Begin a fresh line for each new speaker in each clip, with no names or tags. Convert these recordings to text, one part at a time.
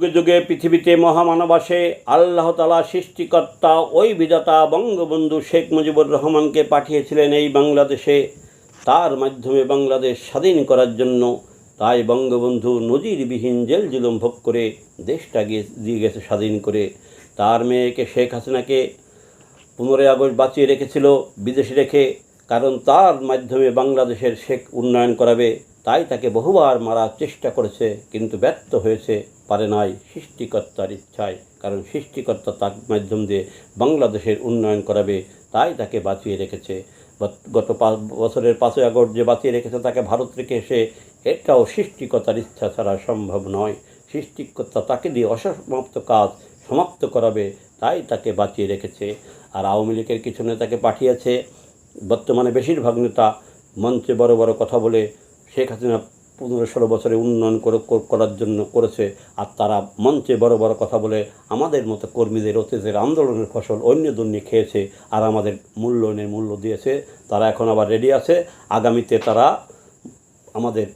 যুগে যুগে পৃথিবীতে মহামানব আসে আল্লাহ তালা সৃষ্টিকর্তা, ওই বিধাতা বঙ্গবন্ধু শেখ মুজিবুর রহমানকে পাঠিয়েছিলেন এই বাংলাদেশে। তার মাধ্যমে বাংলাদেশ স্বাধীন করার জন্য তাই বঙ্গবন্ধু নজিরবিহীন জেল জুলুম ভোগ করে দেশটা গিয়ে, দিয়ে গেছে স্বাধীন করে। তার মেয়েকে শেখ হাসিনাকে পনেরোই আগস্ট বাঁচিয়ে রেখেছিল, বিদেশে রেখে কারণ তার মাধ্যমে বাংলাদেশের শেখ উন্নয়ন করাবে, তাই তাকে বহুবার মারার চেষ্টা করেছে, কিন্তু ব্যর্থ হয়েছে, পারে নাই সৃষ্টিকর্তার ইচ্ছায়। কারণ সৃষ্টিকর্তা তার মাধ্যম দিয়ে বাংলাদেশের উন্নয়ন করাবে, তাই তাকে বাঁচিয়ে রেখেছে। গত- পাঁচ বছরের পাঁচই আগস্ট যে বাঁচিয়ে রেখেছে তাকে ভারত রেখে এসে, এটাও সৃষ্টিকর্তার ইচ্ছা ছাড়া সম্ভব নয়। সৃষ্টিকর্তা তাকে দিয়ে অসমাপ্ত কাজ সমাপ্ত করাবে, তাই তাকে বাঁচিয়ে রেখেছে। আর আওয়ামী লীগের কিছু নেতাকে পাঠিয়েছে বর্তমানে বেশিরভাগ নেতা মঞ্চে বড় বড় কথা বলে শেখ হাসিনা পনেরো ষোলো বছরে উন্নয়ন করে করার জন্য করেছে। আর তারা মঞ্চে বড় বড় কথা বলে আমাদের মতো কর্মীদের অতীতের আন্দোলনের ফসল অন্য দুর্নি খেয়েছে আর আমাদের মূল্যায়নের মূল্য দিয়েছে। তারা এখন আবার রেডি আছে। আগামীতে তারা আমাদের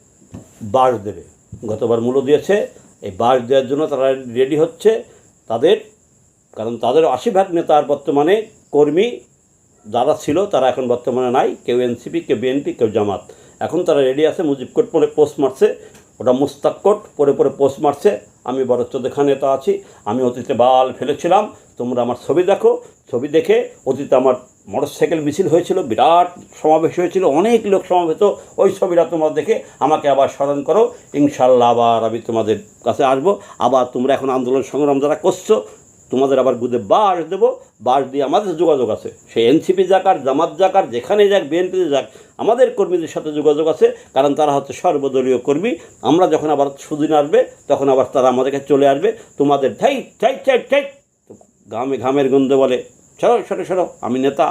বাস দেবে। গতবার মূল্য দিয়েছে। এই বাস দেওয়ার জন্য তারা রেডি হচ্ছে। তাদের, কারণ তাদের আশি ভাগ নেতার বর্তমানে কর্মী যারা ছিল, তারা এখন বর্তমানে নাই। কেউ এনসিপি, কেউ বিএনপি, কেউ জামাত। এখন তারা রেডি আছে, মুজিব কোট পরে পোস্ট মারছে, ওটা মুস্তাক কোট পরে পরে পোস্ট মারছে। আমি বড় চোদ্দখা নেতা আছি, আমি অতীতে বাল ফেলেছিলাম, তোমরা আমার ছবি দেখো। ছবি দেখে অতীতে আমার মোটরসাইকেল মিছিল হয়েছিল, বিরাট সমাবেশ হয়েছিল, অনেক লোক সমাবেত। ওই ছবিটা তোমরা দেখে আমাকে আবার স্মরণ করো। ইনশাল্লাহ আবার আমি তোমাদের কাছে আসব। আবার তোমরা এখন আন্দোলন সংগ্রাম যারা করছ তোমাদের আবার গুদে বাস দেবো, বাস দিয়ে আমাদের যোগাযোগ আছে। সে এনসিপি যাক জামাত যাক আর যেখানে যাক বিএনপিতে যাক, আমাদের কর্মীদের সাথে যোগাযোগ আছে, কারণ তারা হচ্ছে সর্বদলীয় কর্মী। আমরা যখন আবার সুদিন আসবে, তখন আবার তারা আমাদেরকে চলে আসবে। তোমাদের ঠাই ঠাই ঠাই ঠাই ঘামে ঘামের গন্ধ বলে, সরো সরো সরো, আমি নেতা,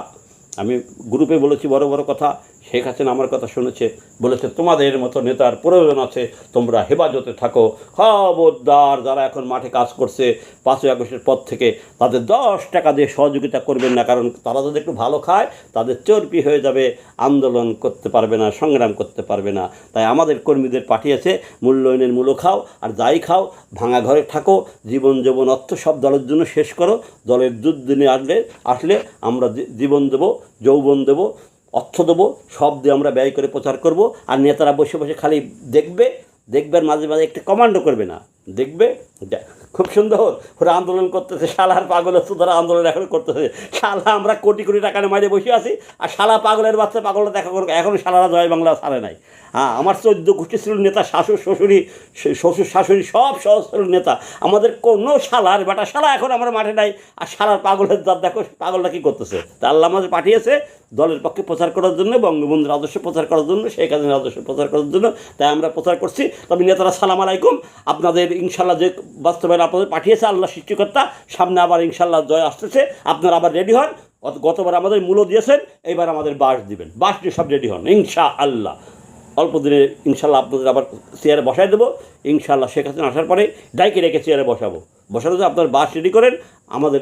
আমি গ্রুপে বলেছি বড় বড় কথা শেখ হাসিনা আমার কথা শুনেছে, বলেছে, তোমাদের মতো নেতার প্রয়োজন আছে, তোমরা হেফাজতে থাকো। খবরদার যারা এখন মাঠে কাজ করছে, পাঁচই আগস্টের পর থেকে তাদের দশ টাকা দিয়ে সহযোগিতা করবেন না, কারণ তারা যদি একটু ভালো খায়, তাদের চর্বি হয়ে যাবে, আন্দোলন করতে পারবে না, সংগ্রাম করতে পারবে না। তাই আমাদের কর্মীদের পাঠিয়েছে, মূল্যায়নের মূল্য খাও, আর যাই খাও, ভাঙা ঘরে থাকো, জীবন যৌবন অর্থ সব দলের জন্য শেষ করো, দলের দুর্দিনে আসলে আসলে আমরা জীবন দেবো, যৌবন দেবো অর্থ দেবো, সব দিয়ে আমরা ব্যয় করে প্রচার করব। আর নেতারা বসে বসে খালি দেখবে দেখবে আর মাঝে মাঝে একটা কমান্ডও করবে না। দেখবে খুব সুন্দর। ওরা আন্দোলন করতেছে, শালার পাগল হচ্ছে তারা আন্দোলন এখন করতেছে। শালা, আমরা কোটি কোটি টাকা মাইরে বসে আছি, আর শালা পাগলের বাচ্চা পাগলটা দেখা করব এখন শালারা জয় বাংলা ছাড়ে নাই। হ্যাঁ আমার চোদ্দ গোষ্ঠী ছিল নেতা শাশুর শ্বশুরি শ্বশুর, শাশুড়ি, সব সহস্র নেতা, আমাদের কোনো শালার বেটা শালা এখন আমরা মাঠে নাই, আর শালার পাগলের দাঁত দেখো পাগলটা কী করতেছে? তা আল্লাহ আমাদের পাঠিয়েছে, দলের পক্ষে প্রচার করার জন্য, বঙ্গবন্ধুর আদর্শ প্রচার করার জন্য, শেখ হাসিনার আদর্শ প্রচার করার জন্য, তাই আমরা প্রচার করছি। তবে নেতারা সালাম আলাইকুম। আপনাদের ইনশাল্লাহ যে বাস্তবায়ন আপনাদের পাঠিয়েছে, আল্লাহ সৃষ্টিকর্তা। সামনে আবার ইনশাল্লাহ জয় আসতেছে। আপনারা আবার রেডি হন। গত- গতবার আমাদের মূল্য দিয়েছেন, এইবার আমাদের বাস দিবেন। বাস দিয়ে সব রেডি হন ইনশা আল্লাহ অল্প দিনে ইনশাল্লাহ আপনাদের আবার চেয়ারে বসাই দেবো। ইনশাল্লাহ শেখ হাসিনা আসার পরে ডাইকে রেখে চেয়ারে বসাবো। বসানো যে আপনার বাস রেডি করেন, আমাদের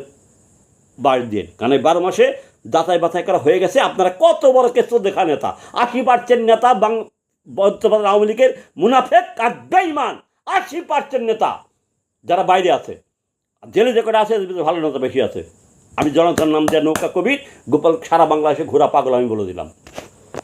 বাস দিন। কারণ এই বারো মাসে যাতাই বাছাই করা হয়ে গেছে। আপনারা কত বড় কেস্ত দেখা নেতা। আশি পার্সেন্ট নেতা বাং বর্তমান আওয়ামী লীগের মুনাফেক আর বেইমান আশি পার্সেন্ট নেতা। যারা বাইরে আছে জেলে যে কটা আছে ভালো নেতা বেশি আছে। আমি জনতার নাম দেওয়া নৌকা কবির গোপাল সারা বাংলাদেশে ঘোরা পাগল আমি বলে দিলাম।